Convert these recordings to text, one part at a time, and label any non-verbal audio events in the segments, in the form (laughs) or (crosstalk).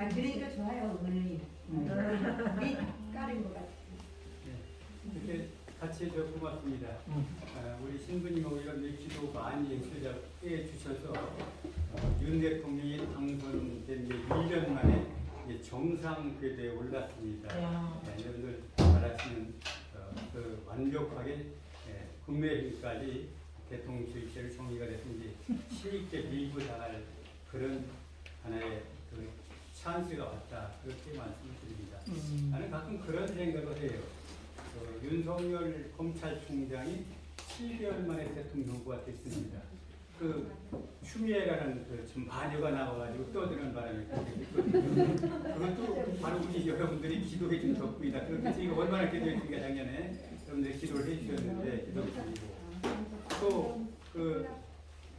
아 그러니까 좋아요 어머니. 밑 깔은 것 같아. 이렇게 같이 저 고맙습니다. 아, 우리 신부님하고 이런 기도 많이 시작해 주셔서 어, 윤 대통령이 당선된 게 1년 만에 이제 정상 궤도에 올랐습니다. 네, 여러분들 잘 아시는 어, 그 완벽하게 예, 국내까지 대통령 실체를 정리가 이제 쉽게 밀고 나갈 그런 하나의 그 찬스가 왔다 그렇게 말씀을 드립니다. 나는 가끔 그런 생각을 해요. 어, 윤석열 검찰총장이 7개월 만에 대통령 후보가 됐습니다. 그 추미애라는 그좀 마녀가 나와가지고 떠드는 바람에. 그것도 바로 우리 여러분들이 기도해 준 덕분이다. 그렇게 제가 얼마나 기도했으니까 작년에 여러분들이 기도를 해 주셨는데 기도 드리고 또그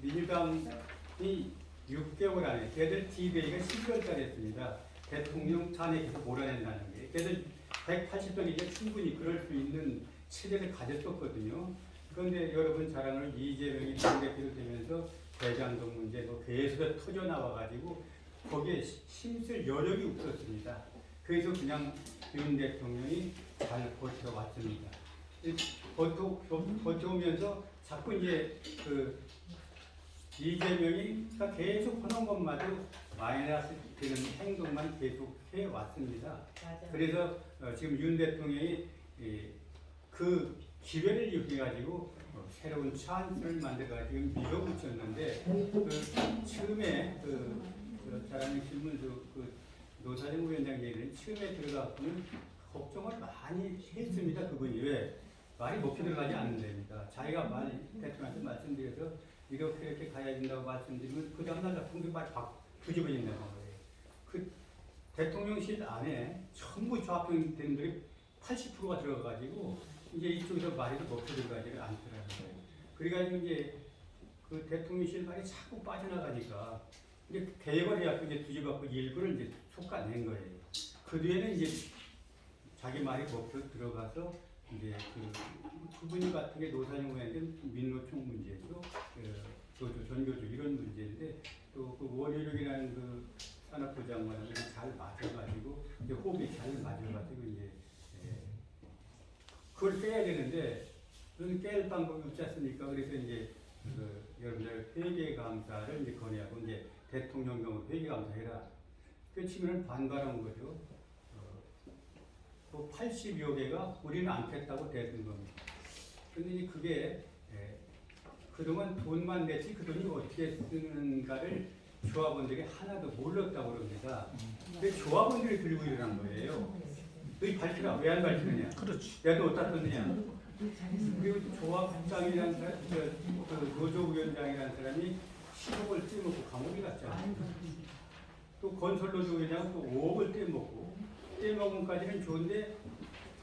민주당이 6개월 안에 걔들 디데이가 12월 달에 했습니다. 대통령 탄핵에서 몰아낸다는 게 걔들 180석이게 충분히 그럴 수 있는 체제를 가졌었거든요. 그런데 여러분 자랑을 이재명이 당대표로 되면서 대장동 문제 뭐 계속 터져 나와가지고 거기에 시- 힘쓸 여력이 없었습니다. 그래서 그냥 윤 대통령이 잘 버텨왔습니다. 이 버텨, 버텨오면서 자꾸 이제 그 이재명이 그러니까 계속 하는 것마저 마이너스 되는 행동만 계속 해왔습니다. 맞아. 그래서 어, 지금 윤 대통령이 이, 그 기회를 이용해가지고 어, 새로운 찬스를 만들어가지고 밀어붙였는데 그 처음에 그, 그 잘하는 신문수 그 노사정 위원장 얘기는 처음에 들어가고는 걱정을 많이 했습니다. 그분이 왜 말이 높이 들어가지 않는다니까 자기가 말 대통령한테 말씀드려서 이렇게 이렇게 가야 된다고 말씀드리면 그 다음날 확 뒤집어진다는 거예요. 그 대통령실 안에 전부 좌표인들이 80%가 들어가가지고 이제 이쪽에서 말이 더 높이 들어가지 않더라는 거예요. 그래가지고 이제 그 대통령실 말이 자꾸 빠져나가니까 이제 개혁을 해갖고 이제 뒤집어갖고 일부를 이제 솎아낸 거예요. 그 뒤에는 이제 자기 말이 먹혀 들어가서 이제 그 부분이 같은 게 노사용 후에는 민노총 문제죠. 그 전교주 이런 문제인데 또 그 원효력이라는 그 산업부 장관하고 잘 맞아가지고 이제 호흡이 잘 맞아가지고 이제 예. 그걸 깨야 되는데 그건 깰 방법이 없지 않습니까? 그래서 이제 그 여러분들 회계 감사를 이제 건의하고 이제 대통령령으로 회계 감사해라. 그 치면은 반발한 거죠. 어, 그 80여 개가 우리는 안 뺐다고 대든 겁니다. 근데 이제 그게 예, 그동안 돈만 냈지 그 돈이 어떻게 쓰는가를 조합원들이 하나도 몰랐다고 그럽니다. 근데 조합원들이 들고 일어난 거예요. 너희 밝히라. 왜 안 밝히느냐? 그렇지. 내가 너 어디다 썼느냐? 그리고 조합장이라는 사람, 저, 그 노조위원장이라는 사람이 10억을 떼먹고 감옥에 갔잖아요. 또 건설노조위원장은 또 5억을 떼먹고 떼먹은까지는 좋은데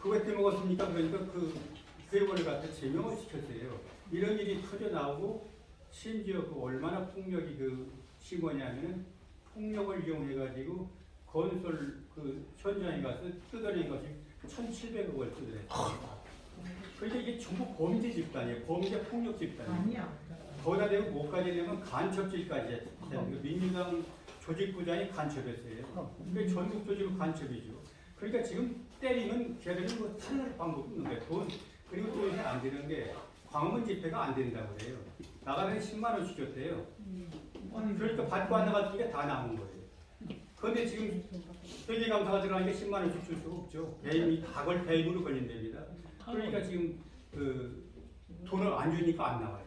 그거 떼먹었습니까? 그러니까 그 회원을 갖다 제명을 시켰어요. 이런 일이 터져 나오고 심지어 그 얼마나 폭력이 그 심하냐면은 폭력을 이용해 가지고 건설 그 현장에 가서 뜯어낸 것이 1,700억을 뜯어냈어요. 그러니까 이게 전부 범죄 집단이에요. 범죄 폭력 집단이에요. 거기다 대고 뭐까지 되면 간첩질까지 했어요. 그 민주당 조직부장이 간첩했어요. 그게 전국 조직은 간첩이죠. 그러니까 지금 때리면 걔들은 뭐 살릴 방법이 없는 거예요. 돈 그리고 또 이제 안 되는 게 광화문 집회가 안 된다고 그래요. 나가면 10만 원씩 줬대요. 그러니까 받고 안 나갔던 게다 남은 거예요. 그런데 지금 회계 감사가 들어가니까 10만 원씩 줄 수가 없죠. 배임이 다걸 배임으로 걸린답니다. 그러니까 지금 그 돈을 안 주니까 안 나와요.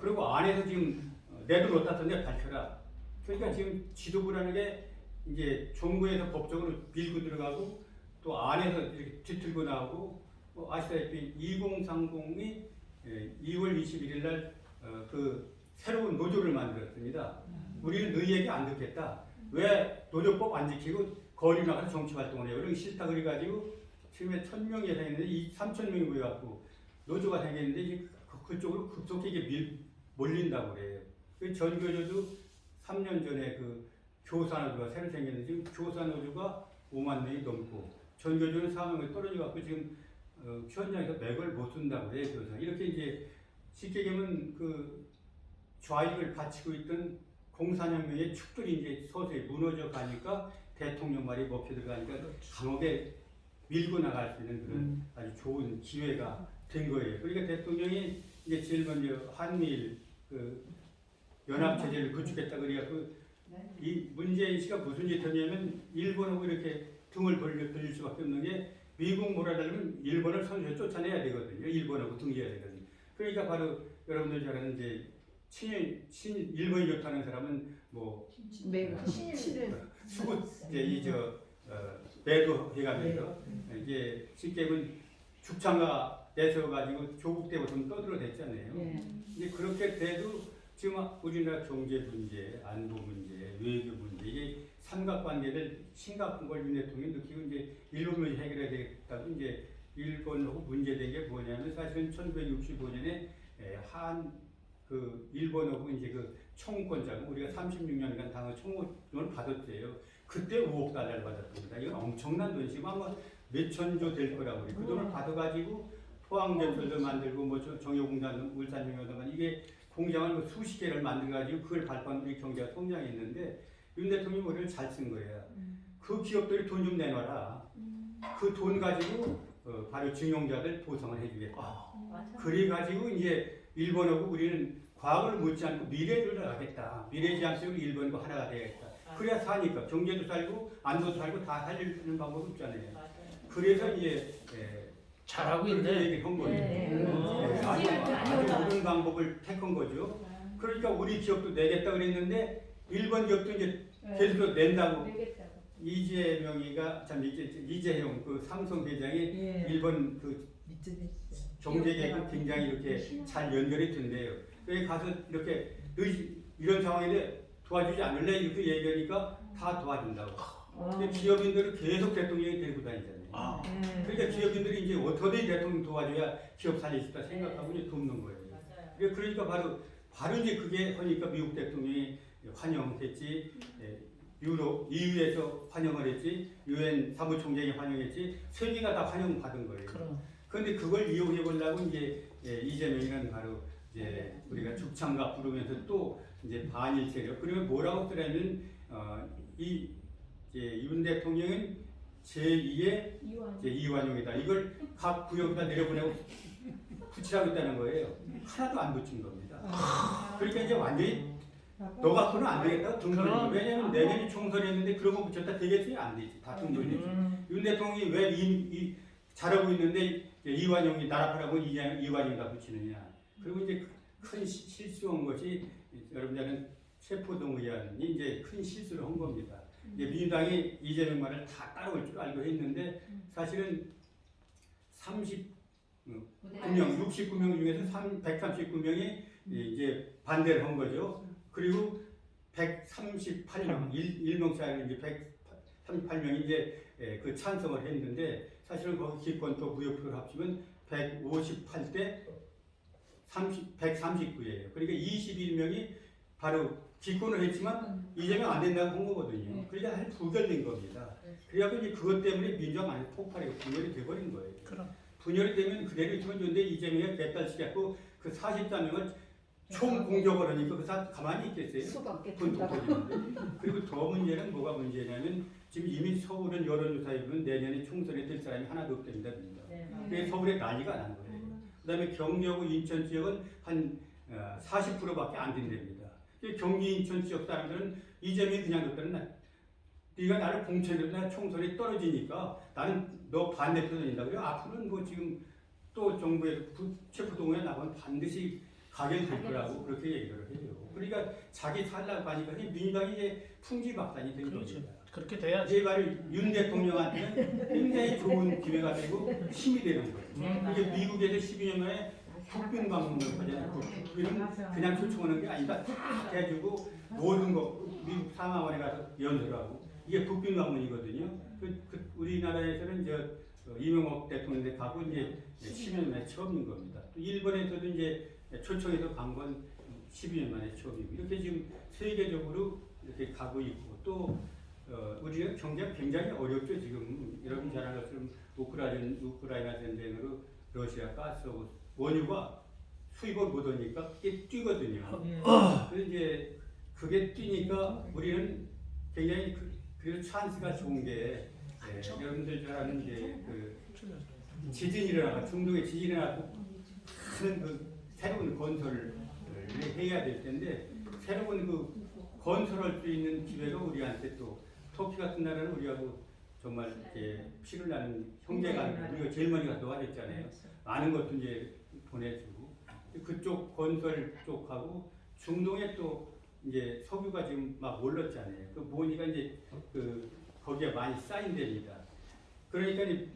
그리고 안에서 지금 내돈 어디다 썼냐 밝혀라. 그러니까 지금 지도부라는 게 이제 정부에서 법적으로 밀고 들어가고 또 안에서 이렇게 뒤틀고 나오고 뭐 아시다시피 2030이 2월 21일 날그 새로운 노조를 만들었습니다. 우리는 너희 얘기 안 듣겠다. 왜 노조법 안 지키고 거리 나가서 정치 활동을 해요? 이런 싫다 그래가지고 지금에 천 명이 생겼는데 이 3천 명이 모여갖고 노조가 생겼는데 이제 그- 그쪽으로 급속히 이게 밀, 몰린다고 그래요. 그 전교조도 3년 전에 그 교사노조가 새로 생겼는데 지금 교사노조가 5만 명이 넘고 전교조는 4만 명이 떨어져갖고 지금 어, 현장에서 맥을 못 쓴다고 그래요. 교사. 이렇게 이제 쉽게 얘기하면 그 좌익을 바치고 있던 공산혁명의 축들이 이제 서서히 무너져 가니까 대통령 말이 먹혀 들어가니까 감옥에 밀고 나갈 수 있는 그런 아주 좋은 기회가 된 거예요. 그러니까 대통령이 이제 제일 먼저 한미일 그 연합 체제를 구축했다 그래갖고 이 문재인 씨가 무슨 짓 했냐면 일본하고 이렇게 등을 벌려 돌릴 수밖에 없는 게 미국 몰아달라면 일본을 선수 쫓아내야 되거든요. 일본하고 등져야 되거든요. 그러니까 바로 여러분들 잘 아는 이제 친, 친 일본이 좋다는 사람은 뭐 매우 친일 수구 이제 이저 어, 배도 해가면서 이제 쉽게 보면 죽창가 내서 가지고 조국 때부터 좀 떠들어 댔잖아요. 예. 이제 그렇게 돼도 지금 우리나라 경제 문제, 안보 문제, 외교 문제 이게 삼각관계를 심각한 걸윤 대통령이 느끼고 이제 일본을 해결해야 되겠다고 이제 일본하고 문제된 게 뭐냐면 사실은 1965년에 한 그 일본하고 이제 그 청구권 자금 우리가 36년간 당한 청구권을 받았대요. 그때 5억 달러를 받았습니다. 이건 엄청난 돈이 지금 아마 몇천조 될 거라고 그래요. 그 돈을 받아가지고 포항제철도 만들고 뭐 저- 정유공단 울산정유공단 이게 공장을 뭐 수십 개를 만들어가지고 그걸 발판 우리 경제가 성장했는데 윤 대통령이 우리를 잘 쓴 거예요. 그 기업들이 돈 좀 내놔라. 그돈 가지고 어, 바로 증용자들 보상을 해주겠다. 그래 가지고 이제 일본하고 우리는 과거를 묻지 않고 미래를 하겠다. 미래지향적으로 일본과 하나가 되겠다. 그래야 사니까 경제도 살고 안보도 살고 다 살리는 방법이 없잖아요. 그래서 이제 예, 잘하고 있네. 얘기를 한 거예요. 네. 예, 아주 네. 아주 옳은 방법을 택한 거죠. 그러니까 우리 기업도 내겠다 그랬는데 일본 기업도 이제 계속 낸다고 이재명이가 참 이재 이재용 그 삼성 회장이 예. 일본 그 경제계고 굉장히 이렇게 잘 연결이 된대요. 그래 가서 이렇게 의- 이런 상황인데 도와주지 않을래 이렇게 얘기하니까 다 도와준다고. 근데 기업인들은 계속 대통령이 데리고 다니잖아요. 아, 예. 그러니까 기업인들이 이제 어떻게 대통령 도와줘야 기업 살릴 수 있다 생각하고 이제 돕는 거예요. 그래- 그러니까 바로 바로 이제 그게 하니까 미국 대통령이 환영했지, 예, 유로 EU에서 환영을 했지, 유엔 사무총장이 환영했지, 세계가 다 환영 받은 거예요. 그럼. 그런데 그걸 이용해 보려고 이제 예, 이재명이는 바로 이제 우리가 죽창가 부르면서 또 이제 반일 세력 그러면 뭐라고 쓰냐면 어, 이 이제 윤 대통령은 제2의 이제 이완용이다. 이걸 각 구역에다 내려보내고 붙이라고 했다는 거예요. 하나도 안 붙인 겁니다. 그러니까 이제 완전히 너 갖고는 안 되겠다. 등 돌리는 그럼. 거예요. 왜냐면 내년이 총선이었는데 그런 거 붙였다 되겠어요? 안 되지. 다 등 돌리지. 음, 윤 대통령이 왜 이, 이, 잘하고 있는데 이완용이 나락하라고 이완용이다 붙이느냐. 그리고 이제 큰 시- 실수한 것이 여러분들은 세포동 의원이 이제 큰 실수를 한 겁니다. 민주당이 이재명 말을 다 따라올 줄 알고 했는데 사실은 39명, 69명 중에서 139명이 이제 반대를 한 거죠. 그리고 138명, 일, 일명차를 이제 138명이 이제 예, 그 찬성을 했는데 사실은 거기 기권표 무효표를 합치면 158대 30, 139예요. 그러니까 21명이 바로 기권을 했지만 이재명 안 된다고 한 거거든요. 그러니까 한 부결된 겁니다. 그래갖고 이제 그것 때문에 민주당 안에 폭발이고 분열이 돼버린 거예요. 그럼. 분열이 되면 그대로 있으면 좋은데 이재명이 배달시켰고 그 44명을 총 공격을 하니까 그 사람 가만히 있겠어요? 수밖에 분통. 터지는데. 그리고 더 문제는 뭐가 문제냐면 지금 이미 서울은 여론조사에 보면 내년에 총선에 될 사람이 하나도 없답니다. 민주당. 그래서 서울에 난리가 난 거예요. 그 다음에 경기하고 인천 지역은 한 어, 40%밖에 안 된답니다. 그 경기 인천 지역 사람들은 이재명이 그냥 뒀다는 날. 네가 나를 공천해도 나 총선에 떨어지니까 나는 너 반대표 그래. 앞으로는 뭐 지금 또 정부의 체포동에 나가면 반드시 가게 될 거라고 그렇게 얘기를 해요. 그러니까 자기 살라고 하니까 이 민주당이 이제 풍지박산이 된 그렇죠. 겁니다. 그렇게 돼야지. 이제 바로 윤 대통령한테는 굉장히 좋은 기회가 되고 힘이 되는 거예요. 이게 미국에서 12년 만에 국빈 방문을 하잖아요. 그 국빈은 그냥 초청하는 게 아니다. 다 해주고 모든 거 미국 상하원에 가서 연설하고 이게 국빈 방문이거든요. 그, 그 우리나라에서는 이제 어, 이명박 대통령한테 가고 이제 10년 만에 처음인 겁니다. 또 일본에서도 이제 초청해서 간 건 12년 만에 처음이고 이렇게 지금 세계적으로 이렇게 가고 있고 또 어, 우리가 경제가 굉장히 어렵죠 지금 여러분 잘 아는 것처럼 우크라이나 전쟁으로 러시아 가스 원유가 수입을 못하니까 이게 뛰거든요. 그래서 이제 그게 뛰니까 우리는 굉장히 그, 그 찬스가 좋은 게 예, 여러분들 잘 아는 게그 지진이 일어나고 중동에 지진이 일어나고 많은 그 새로운 건설을 해야 될 텐데 새로운 그 건설할 수 있는 기회가 우리한테 또 터키 같은 나라는 우리하고 정말 이렇게 피를 나는 형제가 우리가 제일 먼저 가서 도와줬잖아요. 많은 것도 이제 보내주고 그쪽 건설 쪽하고 중동에 또 이제 석유가 지금 막 올랐잖아요. 그 보니까 이제 그 거기에 많이 쌓인 데입니다. 그러니까 이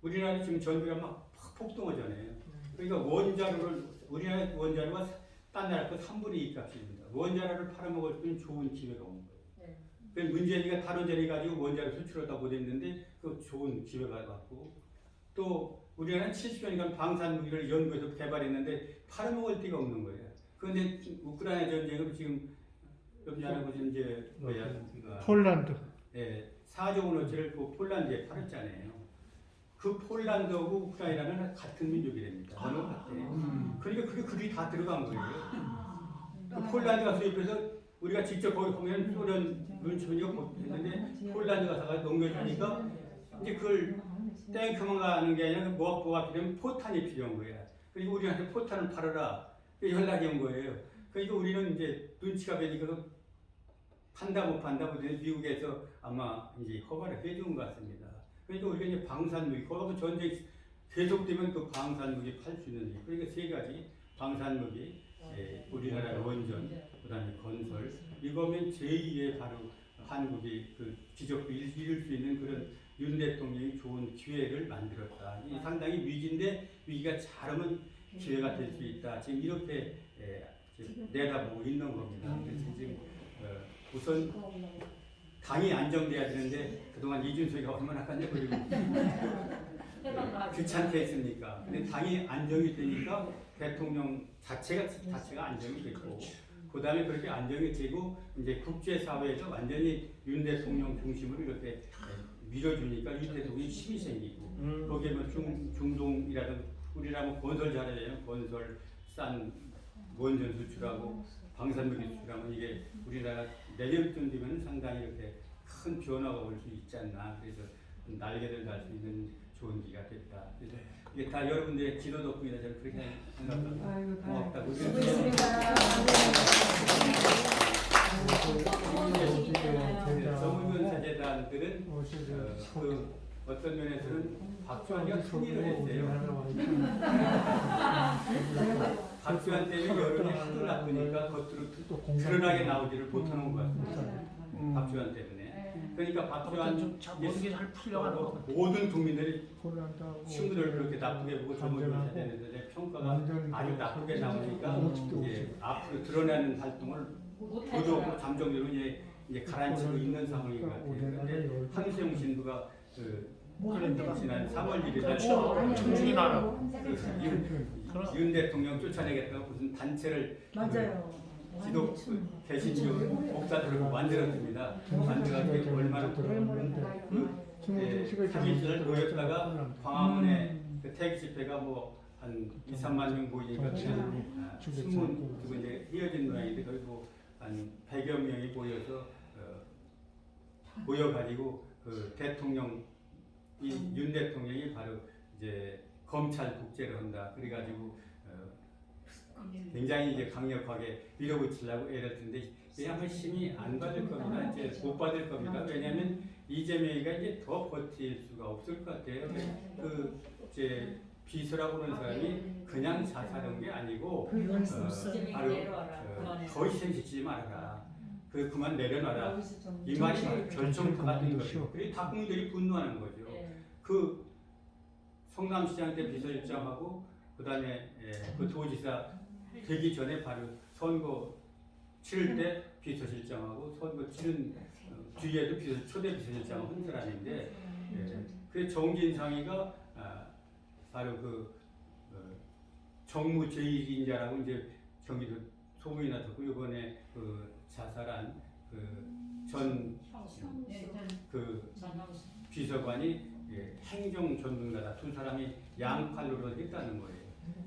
우리나라 지금 전기가 막 폭등하잖아요. 그러니까 원자로를 우리나라 원자로가 딴 나라 거 3분의 2 값입니다. 원자로를 팔아먹을 수 있는 좋은 기회가 온 거예요. 그 문재인이가 탈원전해 가지고 원자로 수출하다 못했는데 그 좋은 기회가 왔고 또 우리나라는 70년간 방산 무기를 연구해서 개발했는데 팔아먹을 데가 없는 거예요. 그런데 우크라이나 전쟁은 지금 여기 하는 지금 이제 뭐야 어, 폴란드 예, 4조 원어치를 그 폴란드에 팔았잖아요. 그 폴란드하고 우크라이나는 같은 민족이랍니다. 언어 같아요. 그러니까 그게 그들이 다 들어간 거예요. 그 폴란드가 수입해서 우리가 직접 거기 보면 소련 눈치니까 못했는데 폴란드 가서가 넘겨주니까 이제 그걸 탱크만 가는 게 아니라 뭐가 필요하면 포탄이 필요한 거야. 그리고 우리한테 포탄을 팔아라. 그 연락이 온 거예요. 그러니까 우리는 이제 눈치가 배니까 그 판다 못 판다 보더니 미국에서 아마 이제 허가를 해준 것 같습니다. 그러니까 우리가 이제 방산무기, 거기서 전쟁 계속되면 그 방산무기 팔 수 있는 일. 그러니까 세 가지 방산무기, 예, 우리나라 원전, 그 다음에 건설 이거면 제2의 바로 한국이 그 지적도 일- 이룰 수 있는 그런 윤 대통령이 좋은 기회를 만들었다. 이 상당히 위기인데 위기가 잘하면 기회가 될 수 있다. 지금 이렇게 예, 지금 내다보고 있는 겁니다. 그래서 지금 어, 우선 당이 안정돼야 되는데 그동안 이준석이가 얼마나 깐져버리고 귀찮게 했습니까? 근데 당이 안정이 되니까 대통령 자체가 자체가 안정이 됐고 그 다음에 그렇게 안정이 되고 이제 국제사회에서 완전히 윤 대통령 중심으로 이렇게 예, 밀어주니까 윤 대통령이 힘이 생기고 거기에 뭐 중, 중동이라든 우리나라 뭐 건설 잘하잖아요. 건설 싼 원전 수출하고 방산무기 수출하면 이게 우리나라 내년쯤 되면 상당히 이렇게 큰 변화가 올 수 있지 않나. 그래서 날개를 달 수 있는 좋은 기가 됐다. 이게 다 여러분들의 기도 덕분이다. 저는 그렇게 생각합니다. 고맙다고. 정의원 사재단들은 어, 그 어떤 면에서는 박주환이가 승리를 했어요. 박주환 때문에 여론이 하도 나쁘니까 겉으로 드러나게 나오지를 못하는 것 같습니다. 박주환 때문에. 그러니까 박주환 모든 게잘 풀려가는 것 같아요. 모든 국민들이 친구들 그렇게 나쁘게 보고 정의원 사재단들의 평가가 아주 나쁘게 나오니까 이제 앞으로 드러나는 활동을 감정대로 이제 이제 가라앉히고 있는 상황인 것 같아요. 그런데 한수영 신부가 그 지난 3월 1일 날 그렇죠. 청중이 나라. 그 윤, 윤 대통령 쫓아내겠다고 무슨 단체를 맞아요. 그 개신교 목사들을 만들었습니다. 만들어가지고 얼마나 그 예, 사기실을 모였다가 광화문에 그 태극 집회가 뭐 한 2, 3만 명 모이니까 그냥 아, 신문 그리고 이제 헤어진 모양인데 거기 뭐한 100여 명이 모여서 어, 모여가지고 그 대통령 이 윤 대통령이 바로 이제 검찰 독재를 한다. 그래가지고 어, 굉장히 이제 강력하게 밀어붙이려고 애를 쓰는데 이게 아마 힘이 안 받을 겁니다. 이제 못 받을 겁니다. 왜냐하면 이재명이가 이제 더 버틸 수가 없을 것 같아요. 그 이제 비서라고 하는 사람이 그냥 자살한 게 아니고 어, 바로 어, 더 이상 지키지 말아라. 그 그만 내려놔라. 이 말이 결정 받은 거죠. 그게 다 국민들이 분노하는 거죠. 그 성남시장 때 비서실장하고 그다음에 예, 그 도지사 되기 전에 바로 선거 치를 때 비서실장하고 선거 치른 어, 뒤에도 비서 초대 비서실장 한 사람인데 예, 그 정진상이가 아, 바로 그 어, 정무 제1인자라고 이제 경기도 소문이 났었고 이번에 그 자살한 그전그 그 비서관이 예, 행정 전문가다 두 사람이 양팔로로 했다는 거예요.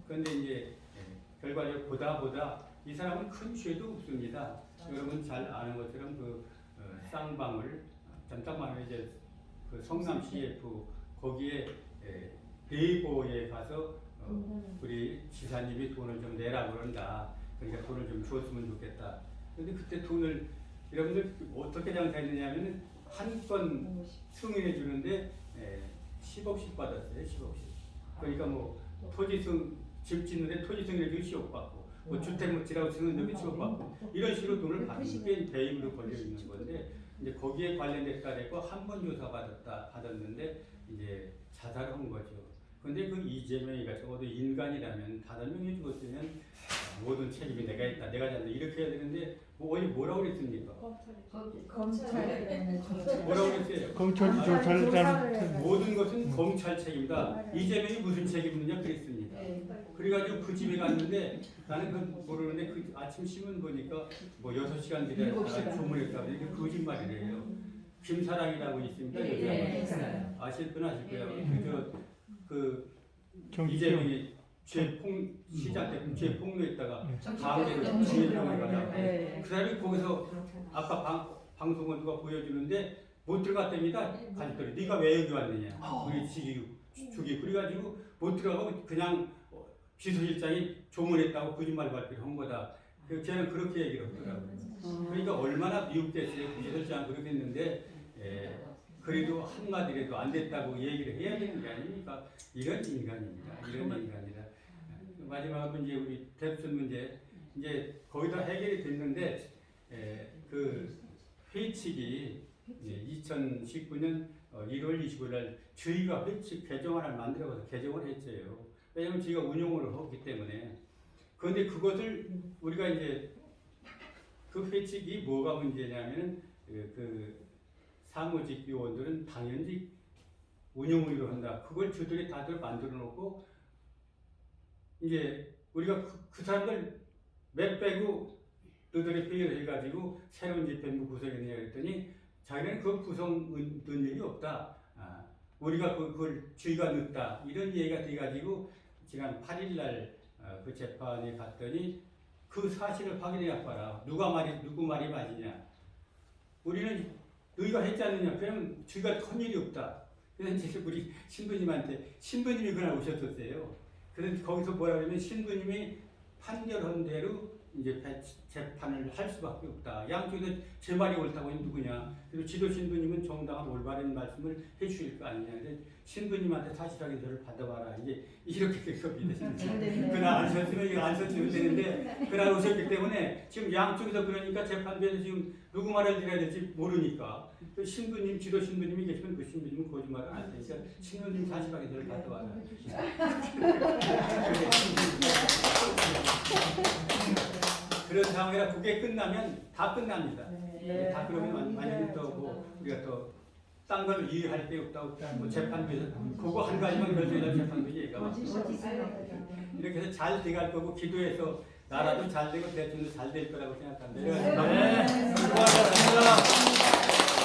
그런데 이제 예, 결과적으로 보다 보다 이 사람은 큰 죄도 없습니다. 여러분 잘 아는 것처럼 그 어, 쌍방울 잠깐만 이제 그 성남 CF 거기에 에, 베이보에 가서 어, 우리 지사님이 돈을 좀 내라 그런다. 그러니까 돈을 좀 줬으면 좋겠다. 근데 그때 돈을 여러분들 어떻게 장사했느냐면 한 건 승인해 주는데 에, 10억씩 받았어요. 10억씩. 그러니까 뭐 토지승 집 짓는데 토지승인해 주고 10억 받고 뭐 주택 묻지라고 승인해도 10억 받고 이런 식으로 돈을 받는 게 배임으로 걸려 있는 건데 이제 거기에 관련됐다 되고 한 번 조사 받았다 받았는데 이제 자살을 한 거죠. 근데 그 이재명이가 적어도 인간이라면 다른 명이 죽었으면 모든 책임이 내가 있다, 내가 잘다 이렇게 해야 되는데 뭐 어디 뭐라고 그랬습니까? 검찰에 뭐라고 그랬어요? 검찰이 조사를 잘못했 모든 것은 검찰 책임이다. 이재명이 무슨 책임이냐 그랬습니다. 그래가지고 그 집에 갔는데 나는 그 모르는데 그 아침 신문 보니까 뭐 6시간 기다렸다가 주문했다고 이게 거짓말이래요. 김사랑이라고 있습니다. 예, 한번 있어요. 아실 분 아실 거예요. 그저 그 이재명이 죄폭 시장 때 죄폭로했다가 네. 다음에 지혜병을 가다 네. 그 사람이 거기서 아까 방, 방송을 누가 보여주는데 못 들어갔답니다. 가족들이. 네가 왜 여기 왔느냐? 우리 지기 주기. 그래가지고 못 들어가고 그냥 어, 비서실장이 조문했다고 거짓말 발표를 한 거다. 그 걔는 그렇게 얘기를 하더라고요. 그러니까 얼마나 미혹됐어요. 비서실장 그렇게 했는데. 예, 그래도 한마디라도 안 됐다고 얘기를 해야 되는 게 아닙니까? 이런 인간입니다. 이런 인간이라. 마지막으로 이제 우리 대선 문제 이제 거의 다 해결이 됐는데 에, 그 회칙이 이제 2019년 1월 25일 날 저희가 회칙 개정안을 만들어서 개정을 했어요. 왜냐하면 저희가 운용을 하기 때문에. 그런데 그것을 우리가 이제 그 회칙이 뭐가 문제냐면은 그, 그 사무직 요원들은 당연직 운영으로 한다. 그걸 저들이 다들 만들어 놓고 이제 우리가 그, 그 사람들 몇 빼고 너들이 회의를 해가지고 새로운 집행부 구성했냐 그랬더니 자기는 그 구성 일이 없다. 아, 우리가 그, 그걸 주의가 늦다. 이런 얘기가 돼가지고 지난 8일날 어, 그 재판에 갔더니 그 사실을 확인해 봐라. 누가 말이 누구 말이 맞으냐. 우리는 너희가 했지 않느냐. 그러면 주의가 큰 일이 없다. 그래서 우리 신부님한테 신부님이 그날 오셨었어요. 그래서 거기서 뭐라 그러면 신부님이 판결한 대로 이제 배- 재판을 할 수밖에 없다. 양쪽에서 제 말이 옳다고 하면 누구냐. 그리고 지도 신부님은 정당한 올바른 말씀을 해주실 거 아니냐. 그래서 신부님한테 사실확인서를 받아봐라. 이제 이렇게 돼서 믿으시는 그날 안 썼으면 이거 안 썼으면 되는데 그날 오셨기 때문에 지금 양쪽에서 그러니까 재판부에서 지금 누구 말을 들어야 될지 모르니까 그 신부님 지도 신부님이 계시면 그 신부님은 거짓말을 안 하니까 신부님 사실확인서를 받아와라. (laughs) 그런 상황이라 그게 끝나면 다 끝납니다. 네. 다 그러면 만약에 또뭐 우리가 또 딴 걸 이해할 게 없다고 뭐 재판도 그거 한 가지만 결정해서 재판도 이해가 와. 이렇게 해서 잘 돼갈 거고 기도해서 나라도 잘 되고 대통령도 잘 될 거라고 생각합니다. 네. 수고하셨습니다.